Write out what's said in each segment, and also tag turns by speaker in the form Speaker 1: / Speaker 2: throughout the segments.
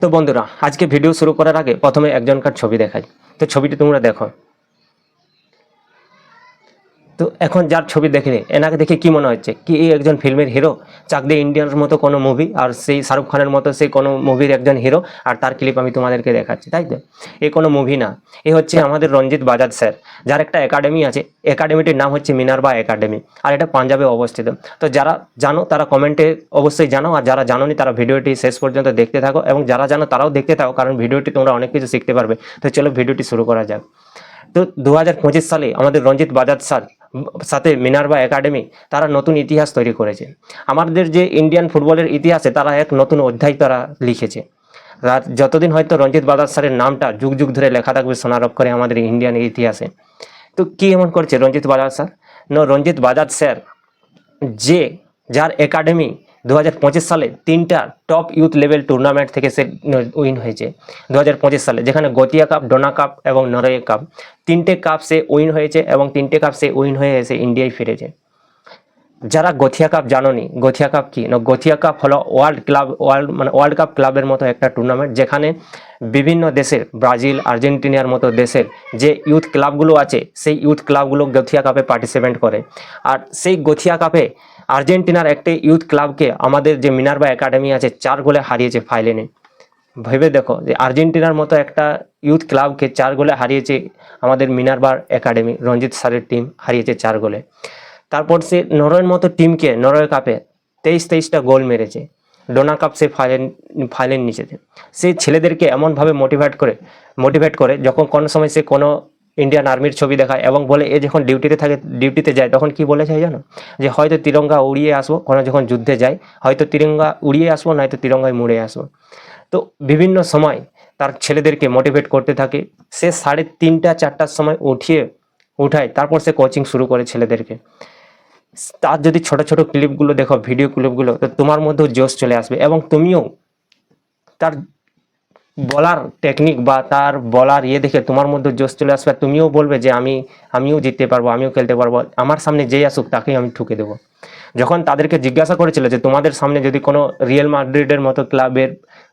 Speaker 1: তো বন্ধুরা, আজকে ভিডিও শুরু করার আগে প্রথমে একজনকার ছবি দেখাই। তো ছবিটি তোমরা দেখো। তো এখন যার ছবি দেখলে এনাকে দেখে কি মনে হচ্ছে? কি এই একজন ফিল্মের হিরো চাক চাকদে ইন্ডিয়ানের মতো কোনো মুভি আর সেই শাহরুখ খানের মতো সেই কোনো মুভির একজন হিরো আর তার ক্লিপ আমি তোমাদেরকে দেখাচ্ছি, তাই তো? এ কোনো মুভি না। এ হচ্ছে আমাদের রঞ্জিত বাজাজ স্যার যার একটা একাডেমি আছে। একাডেমিটির নাম হচ্ছে মিনারবা একাডেমি আর এটা পাঞ্জাবে অবস্থিত। তো যারা জানো, তারা কমেন্টে অবশ্যই জানো, আর যারা জানোনি, তারা ভিডিওটি শেষ পর্যন্ত দেখতে থাকো, এবং যারা জানো, তারাও দেখতে থাকো, কারণ ভিডিওটি তোমরা অনেক কিছু শিখতে পারবে। তো চলো ভিডিওটি শুরু করা যাক। তো দু হাজার পঁচিশ সালে আমাদের রঞ্জিত বাজাজ স্যার সাথে মিনারবা একাডেমি, তারা নতুন ইতিহাস তৈরি করেছে। আমাদের যে ইন্ডিয়ান ফুটবলের ইতিহাসে তারা এক নতুন অধ্যায় তারা লিখেছে। আর যতদিন হয়তো রঞ্জিত বাদার স্যারের নামটা যুগ যুগ ধরে লেখা থাকবে সোনারোপ করে আমাদের ইন্ডিয়ান ইতিহাসে। তো কি এমন করছে রঞ্জিত বাজার স্যার? ন, রঞ্জিত বাজার স্যার যে, যার একাডেমি দু হাজার পঁচিশ সালে তিনটা টপ ইউথ লেভেল টুর্নামেন্ট থেকে সে উইন হয়েছে। দু হাজার পঁচিশ সালে যেখানে গতিয়া কাপ ডোনা কাপ এবং নরওয়ে কাপ তিনটে কাপ সে উইন হয়েছে এবং তিনটে কাপ সে উইন হয়ে এসে ইন্ডিয়ায় ফিরেছে। যারা গথিয়া কাপ জানোনি, গথিয়া কাপ কি? না গথিয়া কাপ হলো ওয়ার্ল্ড ক্লাব ওয়ার্ল্ড মানে ওয়ার্ল্ড কাপ ক্লাবের মতো একটা টুর্নামেন্ট যেখানে বিভিন্ন দেশের, ব্রাজিল, আর্জেন্টিনার মতো দেশের যে ইউথ ক্লাবগুলো আছে, সেই ইউথ ক্লাবগুলো গথিয়া কাপে পার্টিসিপেট করে। আর সেই গথিয়া কাপে আর্জেন্টিনার একটি ইউথ ক্লাবকে আমাদের যে মিনারবা একাডেমি আছে, চার গোলে হারিয়েছে ফাইনালে। ভেবে দেখো যে আর্জেন্টিনার মতো একটা ইউথ ক্লাবকে চার গোলে হারিয়েছে আমাদের মিনারবার একাডেমি, রঞ্জিত স্যারের টিম হারিয়েছে চার গোলে। তারপর সে নরওয়ের মতো টিমকে নরওয়ে কাপে তেইশ তেইশটা গোল মেরেছে। ডোনা কাপ সে ফাইনাল ফাইনাল নিচেছে সে ছেলেদেরকে এমনভাবে মোটিভেট করে মোটিভেট করে যখন কোনো সময় সে কোনো ইন্ডিয়ান আর্মির ছবি দেখায় এবং বলে, এ যখন ডিউটিতে থাকে ডিউটিতে যায়, তখন কি বলে যায় জানো? যে হয়তো তিরঙ্গা উড়িয়ে আসব, কোনো যখন যুদ্ধে যাই হয়তো তিরঙ্গা উড়িয়ে আসব, নয়তো তিরঙ্গায় মুড়ে আসব। তো বিভিন্ন সময় তার ছেলেদেরকে মোটিভেট করতে থাকে। সে সাড়ে তিনটা, চারটার সময় উঠিয়ে, উঠায়। তারপর সে কোচিং শুরু করে ছেলেদেরকে। তার যদি ছোট ছোট ক্লিপগুলো দেখো ভিডিও ক্লিপগুলো তো তোমার মধ্যেও জোশ চলে আসবে এবং তুমিও তার বলার টেকনিক বা তার বলার ইয়ে দেখে তোমার মধ্যে জোশ চলে আসবে। তুমিও বলবে যে আমি, আমিও জিততে পারব, আমিও খেলতে পারব। আমার সামনে যেই আসুক, তাকেই আমি ঠুকে দেবো। যখন তাদেরকে জিজ্ঞাসা করেছিল যে তোমাদের সামনে যদি কোনো রিয়েল মাদ্রিডের মতো ক্লাবের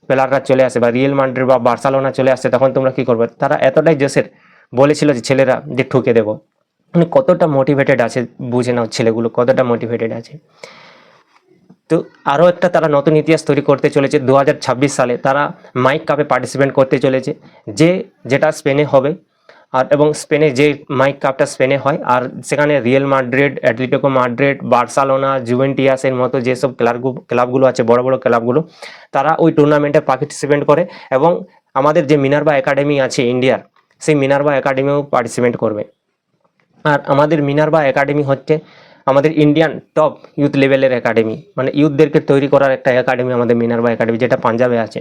Speaker 1: প্লেয়াররা চলে আসে বা রিয়েল মাদ্রিড বা বার্সেলোনা চলে আসে, তখন তোমরা কি করবে? তারা এতটাই জোশের বলেছিল যে ছেলেরা যে ঠুকে দেবো। মানে কতটা মোটিভেটেড আছে বুঝে নাও ছেলেগুলো, কতটা মোটিভেটেড আছে। তো আরও একটা তারা নতুন ইতিহাস তৈরি করতে চলেছে দু হাজার ছাব্বিশ সালে তারা মাইক কাপে পার্টিসিপেট করতে চলেছে, যে যেটা স্পেনে হবে, আর এবং স্পেনে যে মাইক কাপটা স্পেনে হয়, আর সেখানে Real Madrid Atletico Madrid Barcelona, জুভেন্টিয়াসের মতো যেসব ক্লাবগুলো ক্লাবগুলো আছে, বড় বড় ক্লাবগুলো, তারা ওই টুর্নামেন্টে পার্টিসিপেট করে এবং আমাদের যে মিনারবা একাডেমি আছে ইন্ডিয়ার, সেই মিনারবা একাডেমিও পার্টিসিপেট করবে। আর আমাদের মিনারবা একাডেমি হচ্ছে আমাদের ইন্ডিয়ান টপ ইউথ লেভেলের একাডেমি মানে ইউথদেরকে তৈরি করার একটা একাডেমি আমাদের মিনারবা একাডেমি যেটা পাঞ্জাবে আছে।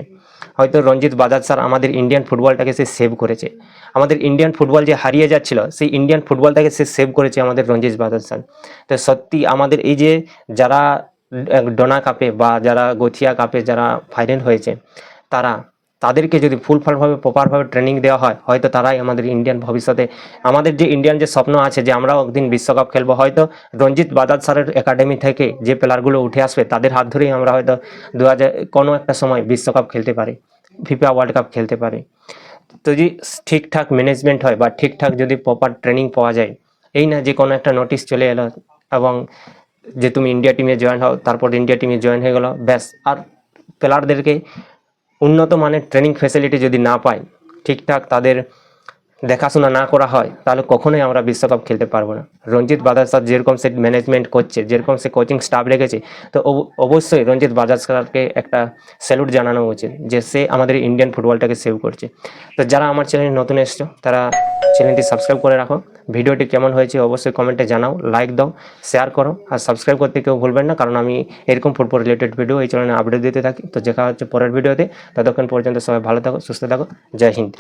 Speaker 1: হয়তো রঞ্জিত বাজাজ স্যার আমাদের ইন্ডিয়ান ফুটবলটাকে সে সেভ করেছে। আমাদের ইন্ডিয়ান ফুটবল যে হারিয়ে যাচ্ছিল, সেই ইন্ডিয়ান ফুটবলটাকে সে সেভ করেছে আমাদের রঞ্জিত বাজাজ স্যার। তো সত্যি আমাদের এই যে যারা ডোনা কাপে বা যারা গথিয়া কাপে যারা ফাইনাল হয়েছে, তারা তাদেরকে যদি ফুলফলভাবে প্রপারভাবে ট্রেনিং দেওয়া হয়, হয়তো তারাই আমাদের ইন্ডিয়ান ভবিষ্যতে, আমাদের যে ইন্ডিয়ান যে স্বপ্ন আছে যে আমরাও একদিন বিশ্বকাপ খেলব, হয়তো রঞ্জিত বাজাজ স্যারের একাডেমি থেকে যে প্লেয়ারগুলো উঠে আসবে, তাদের হাত ধরেই আমরা হয়তো দু হাজার কোনো একটা সময় বিশ্বকাপ খেলতে পারি ফিফা ওয়ার্ল্ড কাপ খেলতে পারি। তো যদি ঠিকঠাক ম্যানেজমেন্ট হয় বা ঠিকঠাক যদি প্রপার ট্রেনিং পাওয়া যায়, এই না যে কোনো একটা নোটিশ চলে এলো এবং যে তুমি ইন্ডিয়া টিমে জয়েন হও, তারপর ইন্ডিয়া টিমে জয়েন হয়ে গেলো, ব্যাস। আর প্লেয়ারদেরকে উন্নত মানের ট্রেনিং ফ্যাসিলিটি যদি না পাই ঠিকঠাক তাদের দেখাশোনা না করা হয়, তাহলে কখনোই আমরা বিশ্বকাপ খেলতে পারব না। রঞ্জিত বাজাজ স্যার যেরকম সে ম্যানেজমেন্ট করছে, যেরকম সে কোচিং স্টাফ রেখেছে, তো অবশ্যই রঞ্জিত বাজাজ স্যারকে একটা স্যালুট জানানো উচিত যে সে আমাদের ইন্ডিয়ান ফুটবলটাকে সেভ করছে। তো যারা আমার চ্যানেলে নতুন এসছো, তারা চ্যানেলটি সাবস্ক্রাইব করে রাখো। ভিডিওটি কেমন হয়েছে অবশ্যই কমেন্টে জানাও লাইক দাও শেয়ার করো আর সাবস্ক্রাইব করতে কেউ ভুলবেন না কারণ আমি এরকম ফুটবল রিলেটেড ভিডিও এই চ্যানেলে আপডেট দিতে থাকি। তো দেখা হচ্ছে পরের ভিডিওতে ততক্ষণ পর্যন্ত সবাই ভালো থাকো, সুস্থ থাকো। জয় হিন্দ।